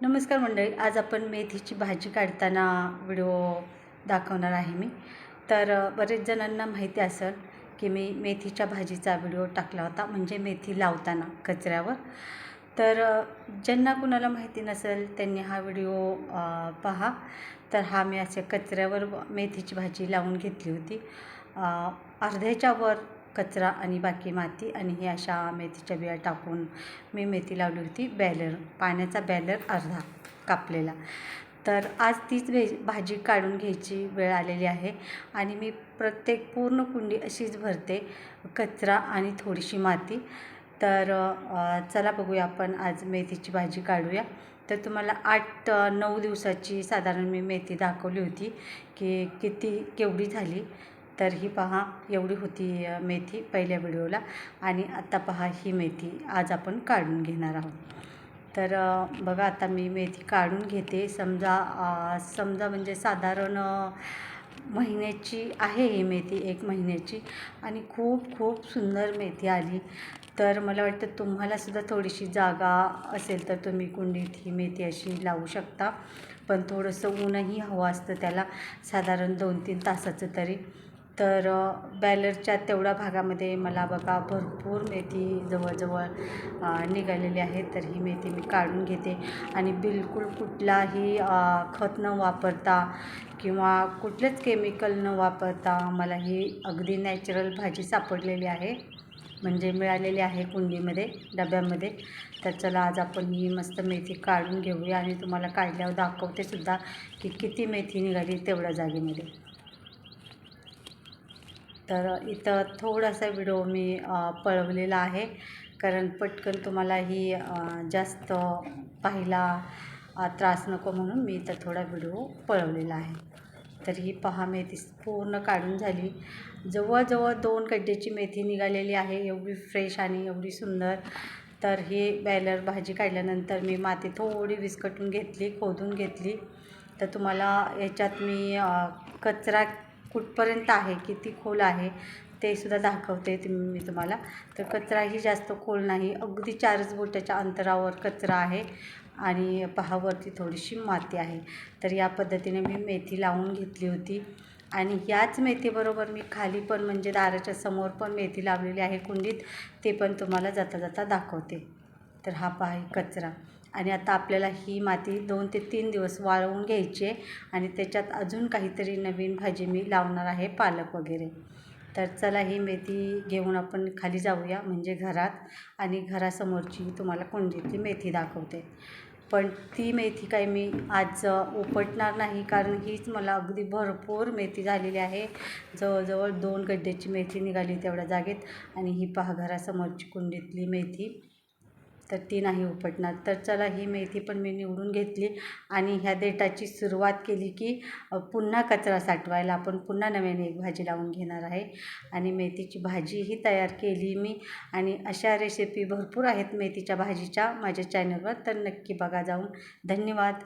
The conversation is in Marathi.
नमस्कार मंडळी आज आपण मेथीची भाजी काढताना व्हिडिओ दाखवणार आहे मी. तर बरेच जणांना माहिती असेल की मी मेथीच्या भाजीचा व्हिडिओ टाकला होता म्हणजे मेथी लावताना कचऱ्यावर. तर ज्यांना कुणाला माहिती नसेल त्यांनी हा व्हिडिओ पहा. तर हा मी असे कचऱ्यावर मेथीची भाजी लावून घेतली होती. अर्ध्याच्या वर कचरा आणि बाकी माती आणि ही अशा मेथीच्या बिया टाकून मी मेथी लावली होती बॅलर. पाण्याचा बॅलर अर्धा कापलेला. तर आज तीच भे भाजी काढून घ्यायची वेळ आलेली आहे आणि मी प्रत्येक पूर्ण कुंडी अशीच भरते कचरा आणि थोडीशी माती. तर चला बघूया आपण आज मेथीची भाजी काढूया. तर तुम्हाला आठ नऊ दिवसाची साधारण मी मेथी दाखवली होती की किती केवढी झाली. तर ही पहा एवढी होती मेथी पहिल्या व्हिडिओला. आणि आता पहा ही मेथी आज आपण काढून घेणार आहोत. तर बघा आता मी मेथी काढून घेते. समजा समजा म्हणजे साधारण महिन्याची आहे ही मेथी एक महिन्याची. आणि खूप खूप सुंदर मेथी आली. तर मला वाटतं तुम्हालासुद्धा थोडीशी जागा असेल तर तुम्ही कुंडीत ही मेथी अशी लावू शकता. पण थोडंसं ऊनही हवं असतं त्याला. साधारण दोन तीन तासाचं तरी. तर बॅलरच्या तेवढ्या भागामध्ये मला बघा भरपूर मेथी जवळजवळ निघालेली आहे. तर ही मेथी मी काढून घेते. आणि बिलकुल कुठलाही खत न वापरता किंवा कुठलेच केमिकल न वापरता मला ही अगदी नॅचरल भाजी सापडलेली आहे. म्हणजे मिळालेली आहे कुंडीमध्ये डब्यामध्ये. तर चला आज आपण ही मस्त मेथी काढून घेऊया आणि तुम्हाला काढल्यावर दाखवते सुद्धा की किती मेथी निघाली तेवढ्या जागेमध्ये. तर इथं थोडासा व्हिडिओ मी पळवलेला आहे. कारण पटकन तुम्हाला ही जास्त पाहायला त्रास नको म्हणून मी इथं थोडा व्हिडिओ पळवलेला आहे. तर ही पहा मेथी पूर्ण काढून झाली. जवळजवळ दोन गड्ड्याची मेथी निघालेली आहे. एवढी फ्रेश आणि एवढी सुंदर. तर ही बॅलर भाजी काढल्यानंतर मी माती थोडी विस्कटून घेतली खोदून घेतली. तर तुम्हाला याच्यात मी कचरा कुठपर्यंत आहे किती खोल आहे ते सुद्धा दाखवते मी तुम्हाला. तर कचराही जास्त खोल नाही अगदी चारच बोटाच्या अंतरावर कचरा आहे आणि पहावरती थोडीशी माती आहे. तर या पद्धतीने मी मेथी लावून घेतली होती आणि याच मेथीबरोबर मी खाली पण म्हणजे दाराच्या समोर पण मेथी लावलेली आहे कुंडीत ते पण तुम्हाला जाता जाता दाखवते. तर हा पहा कचरा. आणि आता आपल्याला ही माती दोन ते तीन दिवस वाळवून घ्यायची आहे. आणि त्याच्यात अजून काहीतरी नवीन भाजी मी लावणार आहे पालक वगैरे. तर चला ही मेथी घेऊन आपण खाली जाऊया म्हणजे घरात. आणि घरासमोरची तुम्हाला कुंडीतली मेथी दाखवते. पण ती मेथी काही मी आज उपटणार नाही कारण हीच मला अगदी भरपूर मेथी झालेली आहे. जवळजवळ दोन गड्ड्याची मेथी निघाली तेवढ्या जागेत. आणि ही पहा घरासमोरची कुंडीतली मेथी. तर ती नाही उपटणार. तर चला ही मेथी पण मी निवडून घेतली आणि ह्या देठाची सुरुवात केली की पुन्हा कचरा साठवायला आपण पुन्हा नव्याने एक भाजी लावून घेणार आहे. आणि मेथीची भाजीही तयार केली मी. आणि अशा रेसिपी भरपूर आहेत मेथीच्या भाजीच्या माझ्या चॅनलवर तर नक्की बघा जाऊन. धन्यवाद.